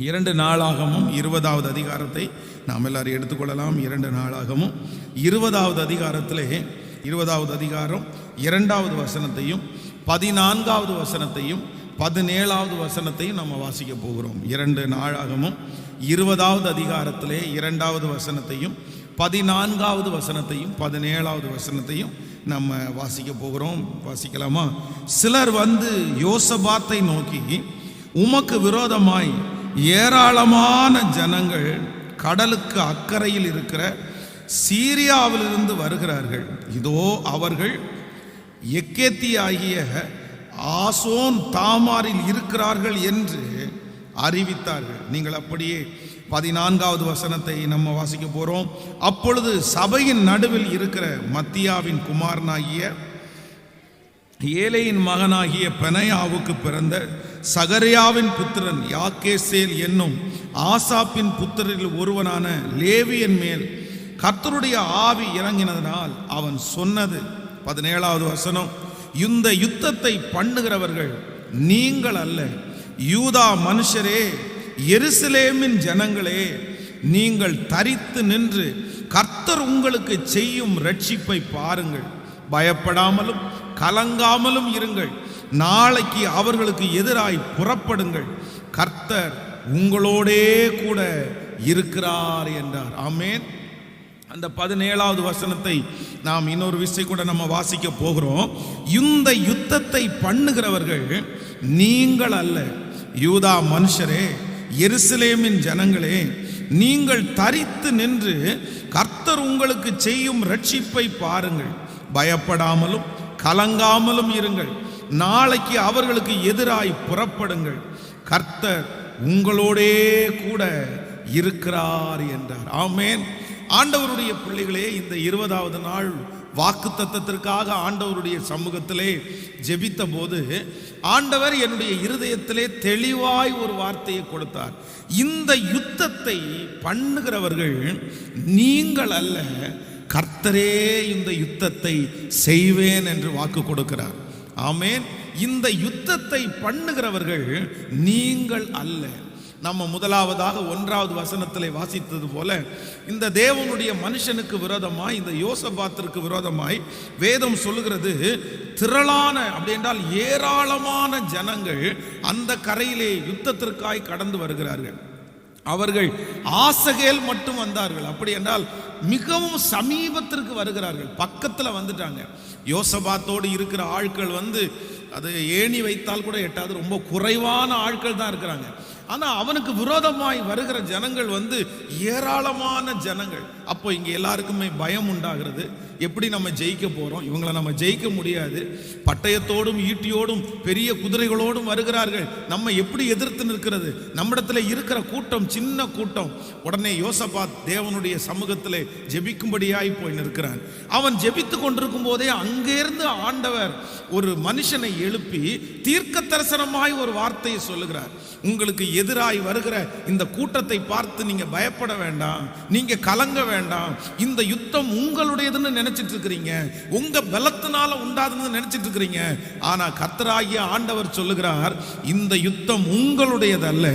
இரண்டு நாளாகமும் இருபதாவது அதிகாரத்தை நாம் எல்லாரும் எடுத்துக்கொள்ளலாம். இரண்டு நாளாகமும் இருபதாவது அதிகாரத்திலே இருபதாவது அதிகாரம் இரண்டாவது வசனத்தையும் பதினான்காவது வசனத்தையும் பதினேழாவது வசனத்தையும் நம்ம வாசிக்க போகிறோம். இரண்டு நாளாகமும் இருபதாவது அதிகாரத்திலே இரண்டாவது வசனத்தையும் பதினான்காவது வசனத்தையும் பதினேழாவது வசனத்தையும் நம்ம வாசிக்க போகிறோம். வாசிக்கலாமா? சிலர் வந்து யோசபாத்தை நோக்கி உமக்கு விரோதமாய் ஏராளமான ஜனங்கள் கடலுக்கு அக்கறையில் இருக்கிற சீரியாவிலிருந்து வருகிறார்கள். இதோ அவர்கள் எக்கேத்தி ஆகிய ஆசோன் தாமாரில் இருக்கிறார்கள் என்று அறிவித்தார்கள். நீங்கள் அப்படியே பதினான்காவது வசனத்தை நம்ம வாசிக்க போகிறோம் அப்பொழுது சபையின் நடுவில் இருக்கிற மத்தியாவின் குமாரனாகிய ஏழையின் மகனாகிய பெனையாவுக்கு பிறந்த சகரியாவின் புத்திரன் யாக்கேசேல் என்னும் ஆசாப்பின் புத்திரில் ஒருவனான லேவியன் மேல் கர்த்தருடைய ஆவி இறங்கினதனால் அவன் சொன்னது. பதினேழாவது வசனம் இந்த யுத்தத்தை பண்ணுகிறவர்கள் நீங்கள் அல்ல. யூதா மனுஷரே எருசலேமின் ஜனங்களே நீங்கள் தரித்து நின்று கர்த்தர் உங்களுக்கு செய்யும் ரட்சிப்பை பாருங்கள். பயப்படாமலும் கலங்காமலும் இருங்கள். நாளைக்கு அவர்களுக்கு எதிராய் புறப்படுங்கள். கர்த்தர் உங்களோடே கூட இருக்கிறார் என்றார். ஆமேன். அந்த பதினேழாவது வசனத்தை நாம் இன்னொரு விஷயம் கூட நம்ம வாசிக்க போகிறோம். இந்த யுத்தத்தை பண்ணுகிறவர்கள் நீங்கள் அல்ல. யூதா மனுஷரே எருசலேமின் ஜனங்களே நீங்கள் தரித்து நின்று கர்த்தர் உங்களுக்கு செய்யும் ரட்சிப்பை பாருங்கள். பயப்படாமலும் கலங்காமலும் இருங்கள். நாளைக்கு அவர்களுக்கு எதிராய் புறப்படுங்கள். கர்த்தர் உங்களோடே கூட இருக்கிறார் என்றார். ஆமேன். ஆண்டவருடைய பிள்ளைகளே இந்த இருபதாவது நாள் வாக்கு தத்தத்திற்காக ஆண்டவருடைய சமூகத்திலே ஜெபித்த போது ஆண்டவர் என்னுடைய இருதயத்திலே தெளிவாய் ஒரு வார்த்தையை கொடுத்தார். இந்த யுத்தத்தை பண்ணுகிறவர்கள் நீங்கள் அல்ல கர்த்தரே இந்த யுத்தத்தை செய்வேன் என்று வாக்கு கொடுக்கிறார். ஆமேன். இந்த யுத்தத்தை பண்ணுகிறவர்கள் நீங்கள் அல்ல. நம்ம முதலாவதாக ஒன்றாவது வசனத்தில் வாசித்தது போல இந்த தேவனுடைய மனுஷனுக்கு விரோதமாய் இந்த யோசபாத்திற்கு விரோதமாய் வேதம் சொல்லுகிறது திரளான அப்படி என்றால் ஏராளமான ஜனங்கள் அந்த கரையிலே யுத்தத்திற்காய் கடந்து வருகிறார்கள். அவர்கள் ஆசகேல் மட்டும் வந்தார்கள். அப்படி என்றால் மிகவும் சமீபத்திற்கு வருகிறார்கள். பக்கத்தில் வந்துட்டாங்க. யோசபாத்தோடு இருக்கிற ஆட்கள் வந்து அது ஏணி வைத்தால் கூட எட்டாவது ரொம்ப குறைவான ஆட்கள் தான் இருக்கிறாங்க. ஆனால் அவனுக்கு விரோதமாய் வருகிற ஜனங்கள் வந்து ஏராளமான ஜனங்கள். அப்போ இங்கே எல்லாருக்குமே பயம் உண்டாகிறது. எப்படி நம்ம ஜெயிக்க போகிறோம் இவங்களை நம்ம ஜெயிக்க முடியாது. பட்டயத்தோடும் ஈட்டியோடும் பெரிய குதிரைகளோடும் வருகிறார்கள். நம்ம எப்படி எதிர்த்து நிற்கிறது? நம்மிடத்தில் இருக்கிற கூட்டம் சின்ன கூட்டம். உடனே யோசபாத் தேவனுடைய சமூகத்தில் ஜெபிக்கும்படியாய் போய் நிற்கிறான். அவன் ஜெபித்து கொண்டிருக்கும் போதே அங்கேருந்து ஆண்டவர் ஒரு மனுஷனை எழுப்பி தீர்க்க தரிசனமாய் ஒரு வார்த்தையை சொல்லுகிறார். உங்களுக்கு எதிராய் வருகிற இந்த கூட்டத்தை பார்த்து நீங்க பயப்பட வேண்டாம். நீங்க கலங்க வேண்டாம். இந்த யுத்தம் உங்களுடையதுன்னு நினைச்சிட்டு இருக்கிறீங்க உங்க பலத்தினால உண்டாதுன்னு நினைச்சிட்டு இருக்கிறீங்க ஆனா கத்தராகிய ஆண்டவர் சொல்லுகிறார் இந்த யுத்தம் உங்களுடையதல்ல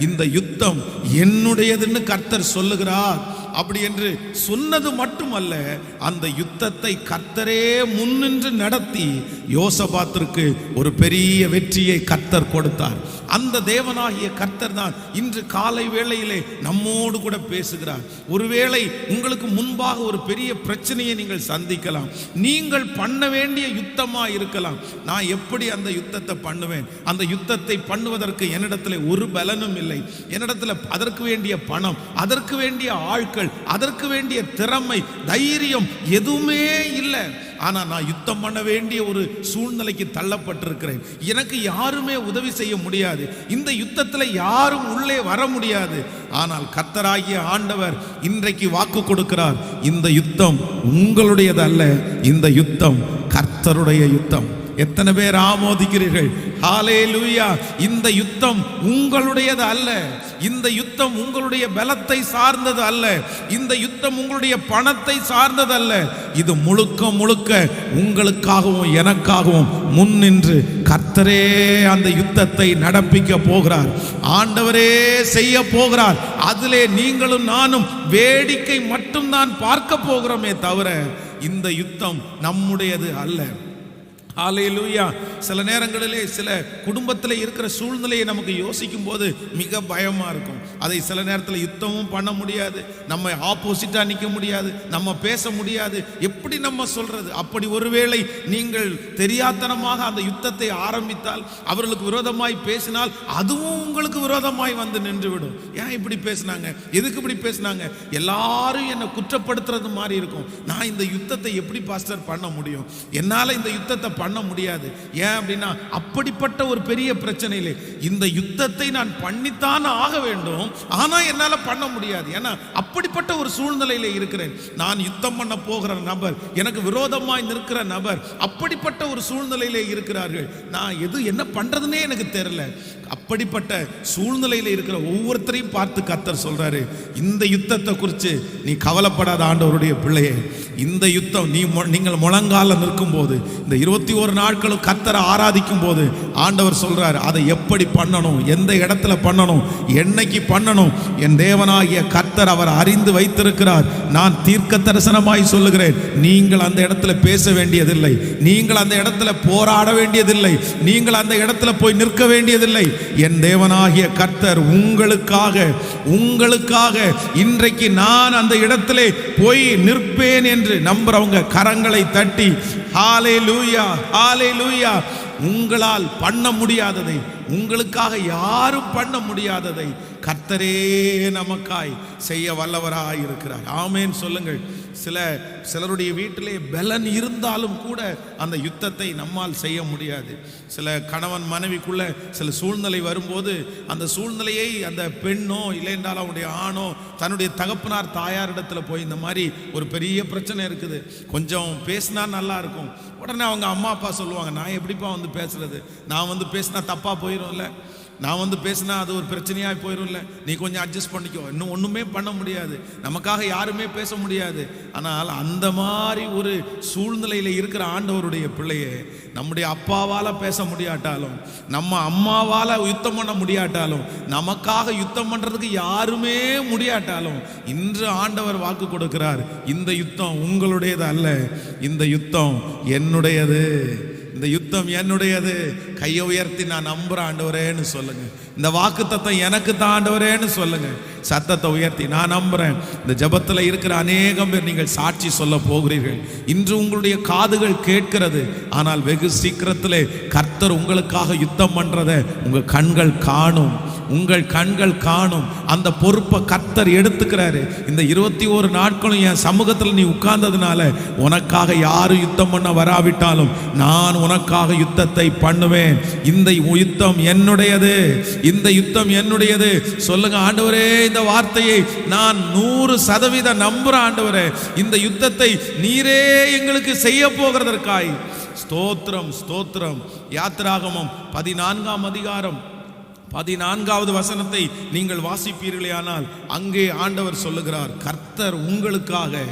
இந்த யுத்தம் என்னுடையதுன்னு கர்த்தர் சொல்லுகிறார். அப்படி என்று சொன்னது மட்டுமல்ல அந்த யுத்தத்தை கர்த்தரே முன்னின்று நடத்தி யோசபாத்திற்கு ஒரு பெரிய வெற்றியை கர்த்தர் கொடுத்தார். அந்த தேவனாகிய கர்த்தர் தான் இன்று காலை வேளையிலே நம்மோடு கூட பேசுகிறார். ஒருவேளை உங்களுக்கு முன்பாக ஒரு பெரிய பிரச்சனையை நீங்கள் சந்திக்கலாம். நீங்கள் பண்ண வேண்டிய யுத்தமா இருக்கலாம். நான் எப்படி அந்த யுத்தத்தை பண்ணுவேன்? அந்த யுத்தத்தை பண்ணுவதற்கு என்னிடத்துல ஒரு பலனும் இல்லை. என்னிடத்துல அதற்கு வேண்டிய பணம் அதற்கு வேண்டிய ஆட்கள் அதற்கு வேண்டிய திறமை தைரியம் எதுவுமே இல்லை. ஆனா நான் யுத்தம் பண்ண வேண்டிய ஒரு சூழ்நிலைக்கு தள்ளப்பட்டிருக்கிறேன். எனக்கு யாருமே உதவி செய்ய முடியாது. இந்த யுத்தத்தில் யாரும் உள்ளே வர முடியாது. ஆனால் கத்தராகிய ஆண்டவர் இன்றைக்கு வாக்கு கொடுக்கிறார். இந்த யுத்தம் உங்களுடையது அல்ல இந்த யுத்தம் கர்த்தருடைய யுத்தம். எத்தனை பேர் ஆமோதிக்கிறீர்கள்? ஹாலே லூயா இந்த யுத்தம் உங்களுடையது அல்ல. இந்த யுத்தம் உங்களுடைய பலத்தை சார்ந்தது அல்ல. இந்த யுத்தம் உங்களுடைய பணத்தை சார்ந்தது அல்ல. இது முழுக்க முழுக்க உங்களுக்காகவும் எனக்காகவும் முன் நின்று கர்த்தரே அந்த யுத்தத்தை நடப்பிக்க போகிறார். ஆண்டவரே செய்ய போகிறார். அதிலே நீங்களும் நானும் வேடிக்கை மட்டும்தான் பார்க்க போகிறோமே தவிர இந்த யுத்தம் நம்முடையது அல்ல. ஹalleluya. சில நேரங்களிலே சில குடும்பத்தில் இருக்கிற சூழ்நிலையை நமக்கு யோசிக்கும் போது மிக பயமாக இருக்கும். அதை சில நேரத்தில் யுத்தமும் பண்ண முடியாது. நம்ம ஆப்போசிட்டாக நிற்க முடியாது. நம்ம பேச முடியாது. எப்படி நம்ம சொல்கிறது அப்படி ஒருவேளை நீங்கள் தெரியாத்தனமாக அந்த யுத்தத்தை ஆரம்பித்தால் அவர்களுக்கு விரோதமாய் பேசினால் அதுவும் உங்களுக்கு விரோதமாய் வந்து நின்றுவிடும். ஏன் இப்படி பேசினாங்க? எதுக்கு இப்படி பேசினாங்க? எல்லாரும் என்னை குற்றப்படுத்துறது மாதிரி இருக்கும். நான் இந்த யுத்தத்தை எப்படி பாஸ்டர் பண்ண முடியும்? என்னால் இந்த யுத்தத்தை பண்ண முடியாது. ஏன் அப்படின்னா அப்படிப்பட்ட ஒரு பெரிய பிரச்சனையிலே இந்த யுத்தத்தை நான் பண்ணித்தான் ஆக வேண்டும். ஆனால் என்னால் பண்ண முடியாது. ஏன்னா அப்படிப்பட்ட ஒரு சூழ்நிலையில் இருக்கிறேன். நான் யுத்தம் பண்ண போகிற நபர் எனக்கு விரோதமாய் நிற்கிற நபர் அப்படிப்பட்ட ஒரு சூழ்நிலையில் இருக்கிறார்கள். நான் எது என்ன பண்ணுறதுன்னே எனக்கு தெரில அப்படிப்பட்ட சூழ்நிலையில் இருக்கிற ஒவ்வொருத்தரையும் பார்த்து கத்தர் சொல்றாரு இந்த யுத்தத்தை குறித்து நீ கவலைப்படாத ஆண்டவருடைய பிள்ளையே. இந்த யுத்தம் நீ நீங்கள் முழங்கால நிற்கும் போது இந்த இருபத்தி ஒரு நாட்களும் கத்தரை ஆராதிக்கும் போது ஆண்டவர் சொல்கிறார் அதை எப்படி பண்ணணும்? எந்த இடத்துல பண்ணணும்? என்னைக்கு பண்ணணும்? என் தேவனாகிய கர்த்தர் அவர் அறிந்து வைத்திருக்கிறார். நான் தீர்க்க தரிசனமாய் சொல்லுகிறேன் நீங்கள் அந்த இடத்துல பேச வேண்டியதில்லை. நீங்கள் அந்த இடத்துல போராட வேண்டியதில்லை. நீங்கள் அந்த இடத்துல போய் நிற்க வேண்டியதில்லை. என் தேவனாகிய கர்த்தர் உங்களுக்காக உங்களுக்காக இன்றைக்கு நான் அந்த இடத்திலே போய் நிற்பேன் என்று நம்புறவங்க கரங்களை தட்டி ஹாலே லூயா ஹாலே லூயா உங்களால் பண்ண முடியாததை உங்களுக்காக யாரும் பண்ண முடியாததை கர்த்தரே நமக்காய் செய்ய வல்லவராய் இருக்கிறார். ஆமேன். சொல்லுங்கள். சில சிலருடைய வீட்டிலே பலன் இருந்தாலும் கூட அந்த யுத்தத்தை நம்மால் செய்ய முடியாது. சில கணவன் மனைவிக்குள்ள சில சூழ்நிலை வரும்போது அந்த சூழ்நிலையை அந்த பெண்ணோ இல்லை என்றால் அவனுடைய ஆணோ தன்னுடைய தகப்பனார் தாயாரிடத்துல போய் இந்த மாதிரி ஒரு பெரிய பிரச்சனை இருக்குது. கொஞ்சம் பேசினா நல்லா இருக்கும். உடனே அவங்க அம்மா அப்பா சொல்லுவாங்க நான் எப்படிப்பா வந்து பேசுறது? நான் வந்து பேசினா தப்பா போயிடும்ல நான் வந்து பேசினா அது ஒரு பிரச்சனையாக போயிடும்ல நீ கொஞ்சம் அட்ஜஸ்ட் பண்ணிக்கோ. இன்னும் ஒன்றுமே பண்ண முடியாது. நமக்காக யாருமே பேச முடியாது. ஆனால் அந்த மாதிரி ஒரு சூழ்நிலையில் இருக்கிற ஆண்டவருடைய பிள்ளையே நம்முடைய அப்பாவால் பேச முடியாட்டாலும் நம்ம அம்மாவால் யுத்தம் பண்ண முடியாட்டாலும் நமக்காக யுத்தம் பண்ணுறதுக்கு யாருமே முடியாட்டாலும் இன்று ஆண்டவர் வாக்கு கொடுக்கிறார். இந்த யுத்தம் உங்களுடையது அல்ல இந்த யுத்தம் என்னுடையது. இந்த யுத்தம் என்னுடையது. கையை உயர்த்தி நான் நம்புற ஆண்டவரேன்னு சொல்லுங்க. இந்த வாக்கு தத்தம் எனக்கு தான் ஆண்டவரேன்னு சொல்லுங்க. சத்தத்தை உயர்த்தி நான் நம்புறேன். இந்த ஜபத்தில் இருக்கிற அநேகம் பேர் நீங்கள் சாட்சி சொல்ல போகிறீர்கள். இன்று உங்களுடைய காதுகள் கேட்கிறது. ஆனால் வெகு சீக்கிரத்திலே கர்த்தர் உங்களுக்காக யுத்தம் பண்ணுறதை உங்கள் கண்கள் காணும். உங்கள் கண்கள் காணும். அந்த பொறுப்பை கத்தர் எடுத்துக்கிறாரு. இந்த இருபத்தி ஒரு நாட்களும் என் சமூகத்தில் நீ உட்கார்ந்ததுனால உனக்காக யாரும் யுத்தம் பண்ண வராவிட்டாலும் நான் உனக்காக யுத்தத்தை பண்ணுவேன். இந்த யுத்தம் என்னுடையது. இந்த யுத்தம் என்னுடையது. சொல்லுங்க ஆண்டவரே இந்த வார்த்தையை நான் நூறு சதவீதம் நம்புற ஆண்டவரே. இந்த யுத்தத்தை நீரே எங்களுக்கு செய்ய போகிறதற்காய். ஸ்தோத்திரம் ஸ்தோத்திரம். யாத்திராகமம் பதினான்காம் அதிகாரம். பதினான்காவது வசனத்தை நீங்கள் வாசிப்பீர்களே ஆனால் அங்கே ஆண்டவர் சொல்லுகிறார் கர்த்தர் உங்களுக்காக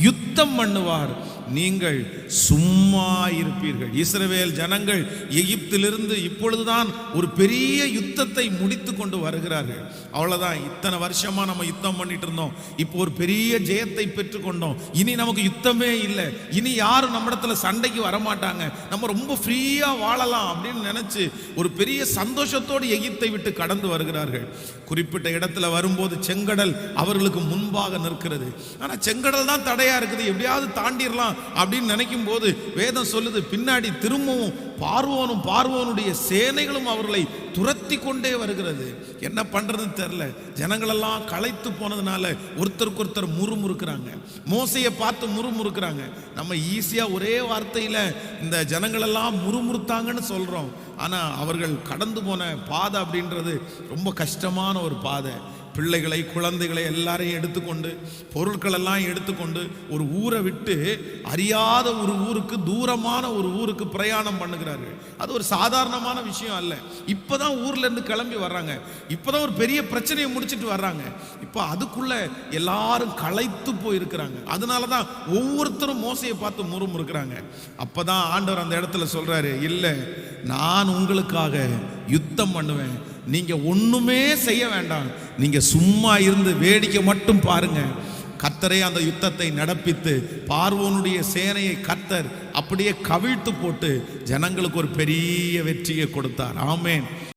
யுத்தம் பண்ணுவார் நீங்கள் சும்மா இருப்பீர்கள். இஸ்ரவேல் ஜனங்கள் எகிப்திலிருந்து இப்பொழுதுதான் ஒரு பெரிய யுத்தத்தை முடித்து கொண்டு வருகிறார்கள். அவ்வளவுதான். இத்தனை வருஷமா நம்ம யுத்தம் பண்ணிட்டு இருந்தோம். இப்போ ஒரு பெரிய ஜெயத்தை பெற்றுக்கொண்டோம் இனி நமக்கு யுத்தமே இல்லை. இனி யாரும் நம்மிடத்துல சண்டைக்கு வரமாட்டாங்க. நம்ம ரொம்ப ஃப்ரீயா வாழலாம் அப்படின்னு நினைச்சு ஒரு பெரிய சந்தோஷத்தோடு எகிப்தை விட்டு கடந்து வருகிறார்கள். குறிப்பிட்ட இடத்துல வரும்போது செங்கடல் அவர்களுக்கு முன்பாக நிற்கிறது. ஆனா செங்கடல் தான் தடையா இருக்குது. எப்படியாவது தாண்டிடலாம் அப்படின்னு நினைக்கும் போது வேதம் சொல்லுது பின்னாடி திரும்பவும் பார்வோனும் பார்வோனுடைய சேனைகளும் அவர்களை துரத்தி கொண்டே வருகிறது. என்ன பண்றதுன்னு தெரியல. ஜனங்களெல்லாம் களைத்து போனதுனால ஒருத்தருக்கு ஒருத்தர் முறுமுறுக்கிறாங்க. மோசையை பார்த்து முறுமுறுக்கிறாங்க. நம்ம ஈஸியாக ஒரே வார்த்தையில் இந்த ஜனங்களெல்லாம் முறுமுறுத்தாங்கன்னு சொல்கிறோம் ஆனால் அவர்கள் கடந்து போன பாதை அப்படின்றது ரொம்ப கஷ்டமான ஒரு பாதை. பிள்ளைகளை குழந்தைகளை எல்லாரையும் எடுத்துக்கொண்டு பொருட்கள் எல்லாம் எடுத்துக்கொண்டு ஒரு ஊரை விட்டு அறியாத ஒரு ஊருக்கு தூரமான ஒரு ஊருக்கு பிரயாணம் பண்ணுகிறார்கள். அது ஒரு சாதாரணமான விஷயம் அல்ல. இப்போதான் ஊர்ல இருந்து கிளம்பி வர்றாங்க. இப்போதான் ஒரு பெரிய பிரச்சனையை முடிச்சிட்டு வர்றாங்க. இப்போ அதுக்குள்ள எல்லாரும் களைத்து போயிருக்கிறாங்க. அதனால தான் ஒவ்வொருத்தரும் மோசையை பார்த்து முறுமுறுக்கிறாங்க. அப்போதான் ஆண்டவர் அந்த இடத்துல சொல்றாரு இல்லை நான் உங்களுக்காக யுத்தம் பண்ணுவேன். நீங்கள் ஒன்றுமே செய்ய வேண்டாம். நீங்கள் சும்மா இருந்து வேடிக்கை மட்டும் பாருங்க. கத்தரே அந்த யுத்தத்தை நடப்பித்து பார்வோனுடைய சேனையை கத்தர் அப்படியே கவிழ்த்து போட்டு ஜனங்களுக்கு ஒரு பெரிய வெற்றியை கொடுத்தார். ஆமேன்.